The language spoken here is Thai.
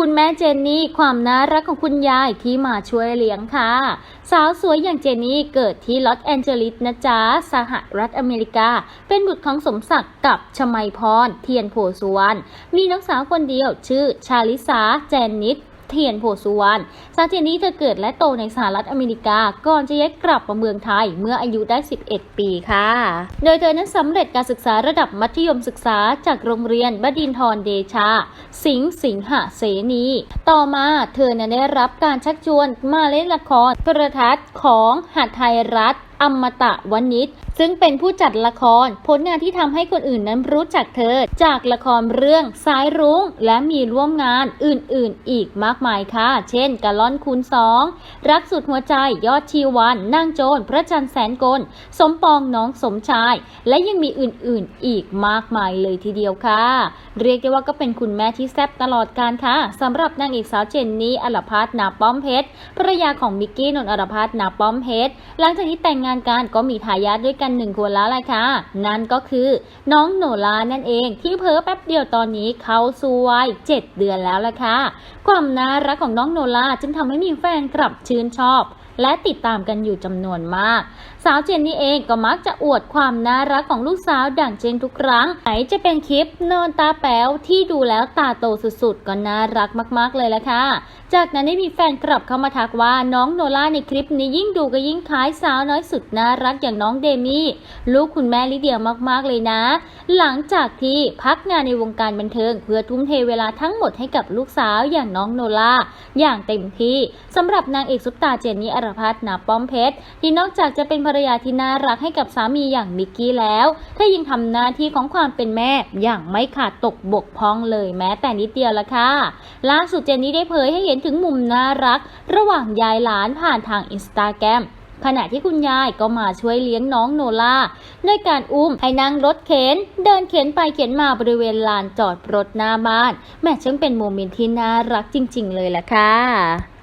คุณแม่เจนนี่ความน่ารักของคุณยายที่มาช่วยเลี้ยงค่ะ สาวสวยอย่างเจนนี่เกิดที่ลอสแอนเจลิสนะจ๊ะสหรัฐอเมริกา เป็นบุตรของสมศักดิ์กับชมัยพร เทียนโพสุวรรณมีน้องสาวคนเดียวชื่อชาลิสาแจนนิด เทียนโพสุวรรณสาวเจนนี่เธอเกิดและโตในสหรัฐอเมริกา ก่อนจะย้ายกลับมาเมืองไทยเมื่ออายุได้ 11 ปีค่ะ โดยเธอนั้นสำเร็จการศึกษาระดับมัธยมศึกษาจากโรงเรียนบดินทรเดชา สิงห์สิงหะเสนี ต่อมาเธอนั้นได้รับการชักชวนมาเล่นละครโทรทัศน์ของหัดไทยรัฐอมตะวนิชซึ่งเป็นผู้จัดละคร ผลงานที่ทำให้คนอื่นนั้นรู้จักเธอ จากละครเรื่องสายรุ้ง และมีร่วมงานอื่นๆ อีกมากมายค่ะ เช่นกาล่อนคูณสองรักสุดหัวใจยอดชีวันนางโจรพระจันทร์แสนกล สมปองน้องสมชาย และยังมีอื่นๆอีกมากมายเลยทีเดียวค่ะ เรียกได้ว่าก็เป็นคุณแม่ที่แซ่บตลอดการค่ะสำหรับนางเอกสาวเจนนี่อลพัฒนาป้อมเพชรภรรยาของมิกกี้นนท์อลพัฒนาป้อมเพชรหลังจากที่แต่งงานกันก็มีทายาทด้วยกันหนึ่งคนแล้วแหละค่ะนั่นก็คือน้องโนลานั่นเองที่เพิ่แป๊บเดียวตอนนี้เขาสู่วัยเจ็ดเดือนแล้วละค่ะความน่ารักของน้องโนลาจึงทำให้มีแฟนกลับชื่นชอบ และติดตามกันอยู่จำนวนมาก สาวเจนนี่เองก็มักจะอวดความน่ารักของลูกสาวดั่งเช่นทุกครั้ง ไหนจะเป็นคลิปนอนตาแป๋วที่ดูแล้วตาโตสุดๆ ก็น่ารักมากๆเลยละค่ะ จากนั้นได้มีแฟนกลับเข้ามาทักว่าน้องโนล่าในคลิปนี้ยิ่งดูก็ยิ่งคล้ายสาวน้อยสุดน่ารักอย่างน้องเดมี่ลูกคุณแม่ลิเดียมากๆเลยนะ หลังจากที่พักงานในวงการบันเทิง เพื่อทุ่มเทเวลาทั้งหมดให้กับลูกสาวอย่างน้องโนล่าอย่างเต็มที่สำหรับนางเอกซุปตาเจนนี่อรพัฒนาป้อมเพชรที่นอกจากจะเป็นภรรยาที่น่ารักให้กับสามีอย่างมิกกี้แล้วเธอยังทำหน้าที่ของความเป็นแม่อย่างไม่ขาดตกบกพร่องเลยแม้แต่นิดเดียวละค่ะล่าสุดเจนนี่ได้เผยให้เห็นถึงมุมน่ารัก ระหว่างยายหลานผ่านทางอินสตาแกรมขณะที่คุณยายก็มาช่วยเลี้ยงน้องโนล่าด้วยการอุ้มให้นั่งรถเข็น เดินเข็นไปเข็นมาบริเวณลานจอดรถหน้าบ้าน แม่ช่างเป็นโมเมนต์ที่น่ารักจริง ๆ เลยล่ะค่ะ